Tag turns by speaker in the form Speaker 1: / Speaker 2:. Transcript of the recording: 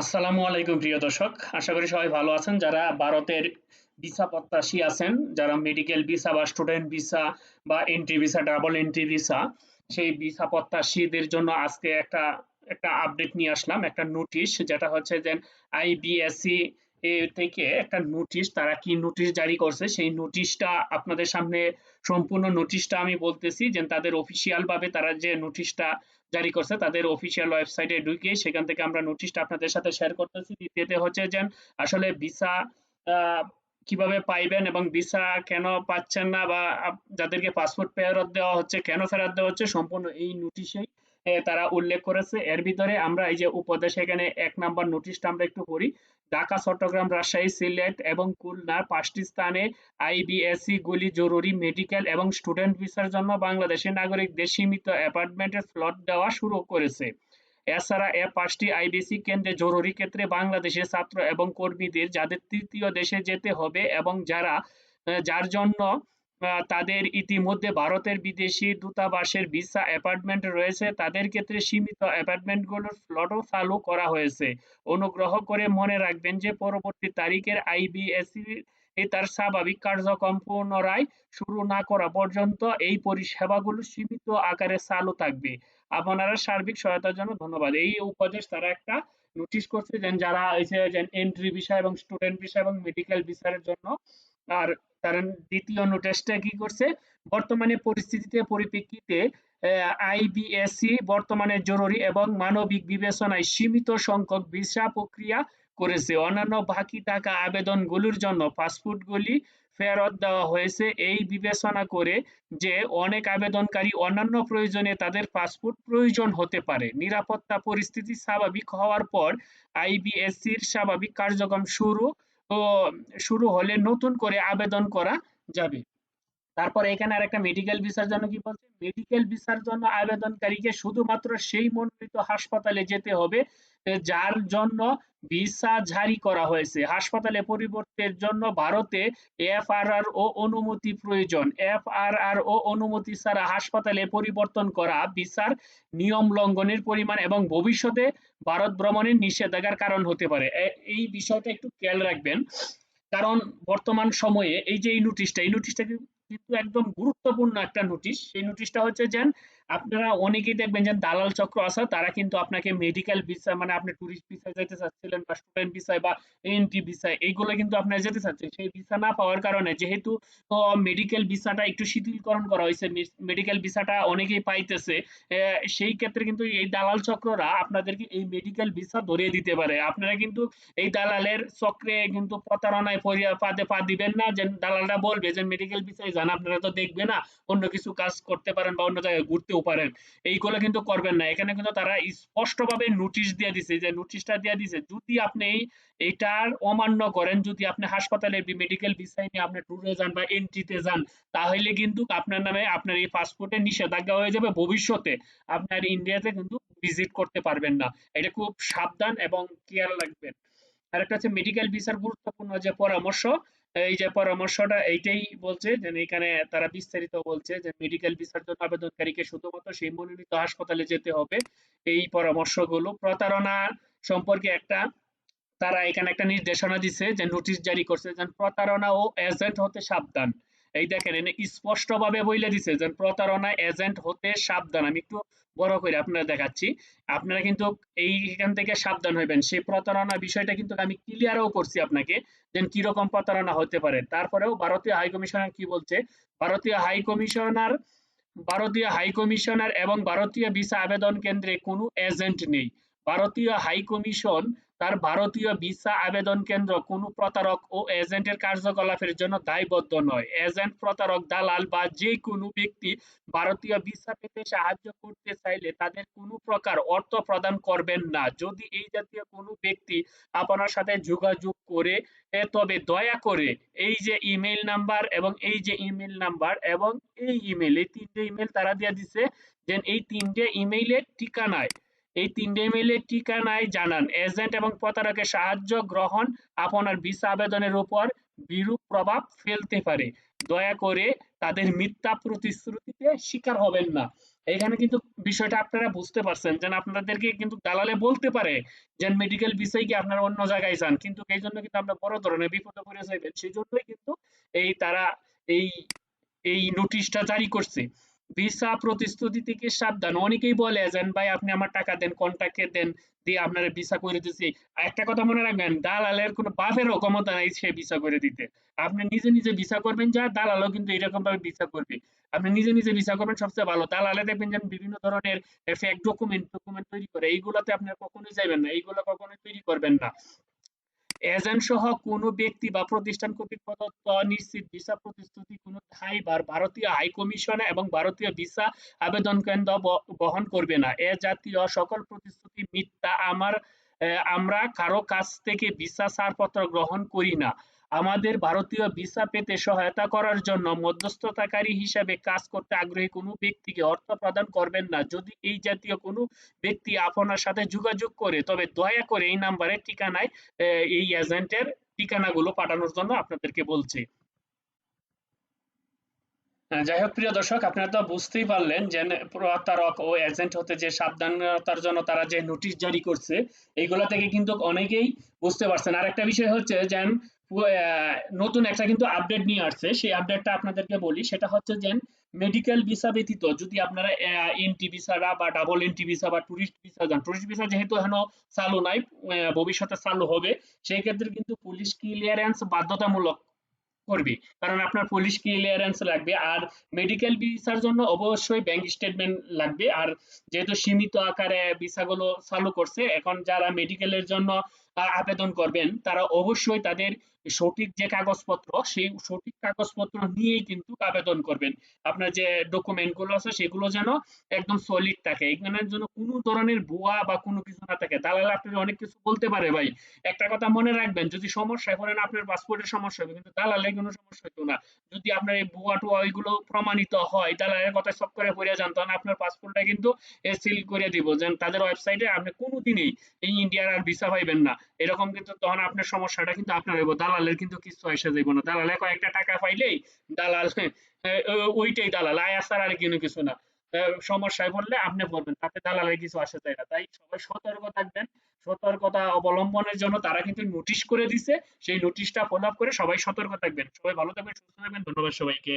Speaker 1: আসসালামু আলাইকুম, প্রিয় দর্শক। আশা করি সবাই ভালো আছেন। যারা ভারতের ভিসা প্রত্যাশী আছেন, যারা মেডিকেল ভিসা বা স্টুডেন্ট ভিসা বা entry visa double entry visa সেই ভিসা প্রত্যাশীদের জন্য আজকে একটা একটা আপডেট নিয়ে আসলাম, একটা নোটিশ যেটা হচ্ছে যে আইবিএসসি এ থেকে একটা নোটিশ তারা কি নোটিশ জারি করছে, সেই নোটিশটা আপনাদের সামনে, সম্পূর্ণ নোটিশটা আমি বলতেছি যে তাদের অফিসিয়াল ভাবে তারা যে নোটিশটা জারি করছে তাদের অফিসিয়াল ওয়েবসাইটে ঢুকে সেখান থেকে আমরা নোটিশটা আপনাদের সাথে শেয়ার করতেছি। দ্বিতীয়তে হচ্ছে যে, আসলে ভিসা কীভাবে পাইবেন এবং ভিসা কেন পাচ্ছেন না বা যাদেরকে পাসপোর্ট ফেরত দেওয়া হচ্ছে, কেন ফেরত দেওয়া হচ্ছে, সম্পূর্ণ এই নোটিশেই তারা উল্লেখ করেছে। এর ভিতরে আমরা এই যে উপদেশ, এখানে এক নাম্বার নোটিশটা আমরা একটু পড়ি। ঢাকা, চট্টগ্রাম, রাজশাহী, সিলেট এবং খুলনার পাঁচটি স্থানে আইবিএসসি গুলি জরুরি। মেডিকেল এবং স্টুডেন্ট ভিসার জন্য বাংলাদেশের নাগরিকদের সীমিত অ্যাপার্টমেন্টের স্লট দেওয়া শুরু করেছে। এছাড়া এ পাঁচটি আইবিসি কেন্দ্রে জরুরি ক্ষেত্রে বাংলাদেশের ছাত্র এবং কর্মীদের যাদের তৃতীয় দেশে যেতে হবে এবং যারা, যার জন্য তাদের ইতিমধ্যে ভারতের বিদেশি দূতাবাসের ভিসা অ্যাপার্টমেন্ট রয়েছে। তাদের ক্ষেত্রে সীমিত অ্যাপার্টমেন্টগুলোর স্লটও চালু করা হয়েছে। অনুগ্রহ করে মনে রাখবেন যে, পরবর্তী তারিখের আইবিএসি তার স্বাভাবিক কার্যক্রম পুনরায় শুরু না করা পর্যন্ত এই পরিষেবাগুলো সীমিত আকারে চালু থাকবে। আপনারা সার্বিক সহায়তার জন্য ধন্যবাদ। এই উপদেশ তারা একটা নোটিশ করছে যারা এন্ট্রি বিষয় এবং স্টুডেন্ট বিষয় এবং মেডিকেল বিষয়ের জন্য আর কারণ দ্বিতীয় নোটিশটা কি করছে? বর্তমানে পরিস্থিতিতে পরিপ্রেক্ষিতে আইবিএসসি বর্তমানে জরুরি এবং মানবিক বিবেচনায় সীমিত সংখ্যক ভিসা প্রক্রিয়া করেছে। অন্যান্য বাকি থাকা আবেদনগুলির জন্য পাসপোর্টগুলি ফেরত দেওয়া হয়েছে। এই বিবেচনা করে যে অনেক আবেদনকারী অন্যান্য প্রয়োজনে তাদের পাসপোর্ট প্রয়োজন হতে পারে। নিরাপত্তা পরিস্থিতি স্বাভাবিক হওয়ার পর আইবিএসসির স্বাভাবিক কার্যক্রম শুরু শুরু হলে নতুন করে আবেদন করা যাবে। তারপর এখানে আর একটা মেডিকেল ভিসার জন্য কি বলছে? মেডিকেল ভিসার জন্য আবেদনকারীকে শুধুমাত্র সেই মনোনীত হাসপাতালে যেতে হবে যার জন্য ভিসা জারি করা হয়েছে। হাসপাতালে পরিবর্তের জন্য ভারতে এফআরআর ও অনুমতি প্রয়োজন। এফআরআর ও অনুমতি ছাড়া হাসপাতালে পরিবর্তন করা ভিসার নিয়ম লঙ্ঘনের পরিমাণ এবং ভবিষ্যতে ভারত ভ্রমণের নিষেধাজ্ঞার কারণ হতে পারে। এই বিষয়টা একটু খেয়াল রাখবেন। কারণ বর্তমান সময়ে এই যে এই নোটিশটা এই নোটিশটা কিন্তু একদম গুরুত্বপূর্ণ একটা নোটিশ সেই নোটিশটা হচ্ছে যে আপনারা অনেকেই দেখবেন যে দালাল চক্র আছে, তারা কিন্তু আপনাকে মেডিকেল ভিসা মানে আপনি টুরিস্ট ভিসায় যেতে চাচ্ছিলেন বা স্টুডেন্ট ভিসায় বা এনটি ভিসায় এইগুলো কিন্তু আপনারা যেতে চাচ্ছেন। সেই ভিসা না পাওয়ার কারণে যেহেতু মেডিকেল ভিসাটা একটু শিথিলকরণ করা হয়েছে মেডিকেল ভিসাটা অনেকেই পাইতেছে সেই ক্ষেত্রে কিন্তু এই দালাল চক্ররা আপনাদেরকে এই মেডিকেল ভিসা ধরিয়ে দিতে পারে। আপনারা কিন্তু এই দালালের চক্রে কিন্তু প্রতারণায় পা দিবেন না যে দালালরা বলবে যে মেডিকেল ভিসায় যান আপনারা তো দেখবে না, অন্য কিছু কাজ করতে পারেন বা অন্য জায়গায় ঘুরতে করতেও পারেন। এইগুলো কিন্তু করবেন না। এখানে কিন্তু তারা স্পষ্টভাবে নোটিশ দিয়ে দিছে, যে নোটিশটা দিয়ে দিছে, যদি আপনি এটার অমান্য করেন, যদি আপনি হাসপাতালে মেডিকেল ভিসায় নিয়ে আপনি ট্যুরে যান বা এন্ট্রিতে যান, তাহলে কিন্তু আপনার নামে আপনার এই পাসপোর্টে নিষেধাজ্ঞা হয়ে যাবে ভবিষ্যতে। আপনার ইন্ডিয়াতে কিন্তু ভিজিট করতে পারবেন না। এটা খুব সাবধান এবং কেয়ার রাখবেন আরেকটা হচ্ছে মেডিকেল ভিসার গুরুত্বপূর্ণ যে পরামর্শ এই যে পরামর্শটা, এইটাই বলছে যে এখানে তারা বিস্তারিত বলছে যে মেডিকেল ভিসার আবেদনকারীকে শুধুমাত্র সেই মনোনীত হাসপাতালে যেতে হবে। এই পরামর্শগুলো প্রতারণা সম্পর্কে একটা, তারা এখানে একটা নির্দেশনা দিছে যে নোটিশ জারি করছে যে প্রতারণা ও এজেন্ট হতে সাবধান। এই দেখেন, এনে স্পষ্টভাবে বইলে দিছে যে প্রতারণা এজেন্ট হতে সাবধান। আমি একটু বড় করে আপনারা দেখাচ্ছি। আপনারা কিন্তু এইখান থেকে সাবধান হইবেন। সেই প্রতারণা বিষয়টা কিন্তু আমি ক্লিয়ারও করছি আপনাকে যে কীরকম প্রতারণা হতে পারে। তারপরেও ভারতীয় হাই কমিশনার কি বলছে? ভারতীয় হাই কমিশনার, ভারতীয় হাই কমিশনার এবং ভারতীয় ভিসা আবেদন কেন্দ্রে কোনো এজেন্ট নেই। ভারতীয় হাই কমিশন তার ভারতীয় ভিসা আবেদন কেন্দ্র কোনো প্রতারক ও এজেন্টের কার্যকলাপের জন্য দায়বদ্ধ নয়। এজেন্ট, প্রতারক, দালাল বা যে কোনো ব্যক্তি ভারতীয় ভিসা পেতে সাহায্য করতে চাইলে তাদের কোনো প্রকার অর্থ প্রদান করবেন না। যদি এই জাতীয় কোনো ব্যক্তি আপনার সাথে যোগাযোগ করে তবে দয়া করে এই যে ইমেল নাম্বার এবং এই যে ইমেল নাম্বার এবং এই ইমেল এই তিনটে ইমেল তারা দিয়ে দিছে, দেন এই তিনটে ইমেইলের ঠিকানায় এই তিনটে ইমেইলের ঠিকানায় জানান এজেন্ট এবং প্রতারকের সাহায্য গ্রহণ আপনার ভিসা আবেদনের উপর বিরূপ প্রভাব ফেলতে পারে। দয়া করে তাদের মিথ্যা প্রতিশ্রুতিতে শিকার হবেন না। এখানে কিন্তু বিষয়টা আপনারা বুঝতে পারছেন যেন আপনাদেরকে কিন্তু দালালে বলতে পারে যে মেডিকেল বিষয় কি আপনারা অন্য জায়গায় যান। কিন্তু এই জন্য কিন্তু আমরা বড় ধরনের বিপদে পড়ে যাইবেন। সেই জন্যই কিন্তু এই তারা এই এই নোটিশটা জারি করছে। ভিসা প্রতিশ্রুতি থেকে সাবধান। অনেকেই বলে যেন ভাই, আপনি আমার টাকা দেন কন্টাক্টে দেন, দিয়ে আপনার ভিসা করে দিছি। একটা কথা মনে রাখবেন, দালালের কোনো বাপেরও ক্ষমতা নাই সে ভিসা করে দিতে। আপনি নিজে নিজে ভিসা করবেন যা, দালালও কিন্তু এরকম ভাবে ভিসা করবে। আপনি নিজে নিজে ভিসা করবেন, সবচেয়ে ভালো। দালালে দেখবেন যেন বিভিন্ন ধরনের ফেক ডকুমেন্ট ডকুমেন্ট তৈরি করে। এইগুলোতে আপনার কখনোই যাবেন না। এইগুলো কখনোই তৈরি করবেন না। এজেন্ট সহ কোনো ব্যক্তি বা প্রতিষ্ঠান কর্তৃক প্রদত্ত নিশ্চিত ভিসা প্রতিশ্রুতি কোনো বা ভারতীয় হাই কমিশন এবং ভারতীয় ভিসা আবেদন কেন্দ্র বহন করবে না। এ জাতীয় সকল প্রতিশ্রুতি মিথ্যা। আমার আমরা কারও কাছ থেকে ভিসা ছাড়পত্র গ্রহণ করি না। আমাদের ভারতীয় ভিসা পেতে সহায়তা করার জন্য মধ্যস্থতাকারী হিসাবে কাজ করতে আগ্রহী কোনো ব্যক্তিকে অর্থ প্রদান করবেন না। যদি এই জাতীয় কোনো ব্যক্তি আপনার সাথে যোগাযোগ করে তবে দয়া করে এই নাম্বারের ঠিকানায় এই এজেন্টের ঠিকানাগুলো পাঠানোর জন্য আপনাদেরকে বলছি। যাই হোক প্রিয় দর্শক আপনারা তো বুঝতেই পারলেন যে প্রতারক ও এজেন্ট হতে যে সাবধানতার জন্য তারা যে নোটিশ জারি করছে এইগুলা থেকে কিন্তু অনেকেই বুঝতে পারছেন। আর একটা বিষয় হচ্ছে যে আহ, নতুন একটা কিন্তু আপডেট নিয়ে আসছে। সেই আপডেটটা আপনাদেরকে বলি, সেটা হচ্ছে যে মেডিকেল ভিসা ব্যতীত যদি আপনারা এনটি ভিসা বা ডাবল এনটি ভিসা বা টুরিস্ট ভিসা যান টুরিস্ট ভিসা যেহেতু এখনও চালু নাই ভবিষ্যতে চালু হবে, সেই ক্ষেত্রে কিন্তু পুলিশ ক্লিয়ারেন্স বাধ্যতামূলক করবে। কারণ আপনার পুলিশ ক্লিয়ারেন্স লাগবে, আর মেডিকেল ভিসার জন্য অবশ্যই ব্যাংক স্টেটমেন্ট লাগবে। আর যেহেতু সীমিত আকারে ভিসাগুলো চালু করছে, এখন যারা মেডিকেলের জন্য আবেদন করবেন, তারা অবশ্যই তাদের সঠিক যে কাগজপত্র, সেই সঠিক কাগজপত্র নিয়েই কিন্তু আবেদন করবেন। আপনার যে ডকুমেন্টগুলো আছে, সেগুলো যেন একদম সলিড থাকে। এখানের জন্য কোনো ধরনের ভুয়া বা কোনো কিছু না থাকে। দালাল আপনার অনেক কিছু বলতে পারে ভাই। একটা কথা মনে রাখবেন, যদি সমস্যায় পড়েন আপনার পাসপোর্টের সমস্যা হবে, কিন্তু দালালের কোনো সমস্যা হতো না। যদি আপনার এই ভুয়া টুয়া ওইগুলো প্রমাণিত হয়, দালালের কথা সব করে পড়ে যান তখন আপনার পাসপোর্টটা কিন্তু সিল করে দিব। যেন তাদের ওয়েবসাইটে আপনি কোনোদিনই এই ইন্ডিয়ার আর ভিসা পাইবেন না। এরকম কিন্তু তখন আপনার সমস্যাটা কিন্তু আপনার হইব। দালালের কিন্তু কিছু এসে যাইব না। দালালে কয়েকটা টাকা পাইলেই দালাল ওইটাই দালাল। আয় আসার আর কোনো কিছু না। সমস্যায় পড়লে আপনি পড়বেন। তাতে দালালের কিছু আসে যায় না। তাই সবাই সতর্ক থাকবেন। সতর্কতা অবলম্বনের জন্য তারা কিন্তু নোটিশ করে দিছে। সেই নোটিশটা ফলো করে সবাই সতর্ক থাকবেন। সবাই ভালো থাকবেন, সুস্থ থাকবেন। ধন্যবাদ সবাইকে।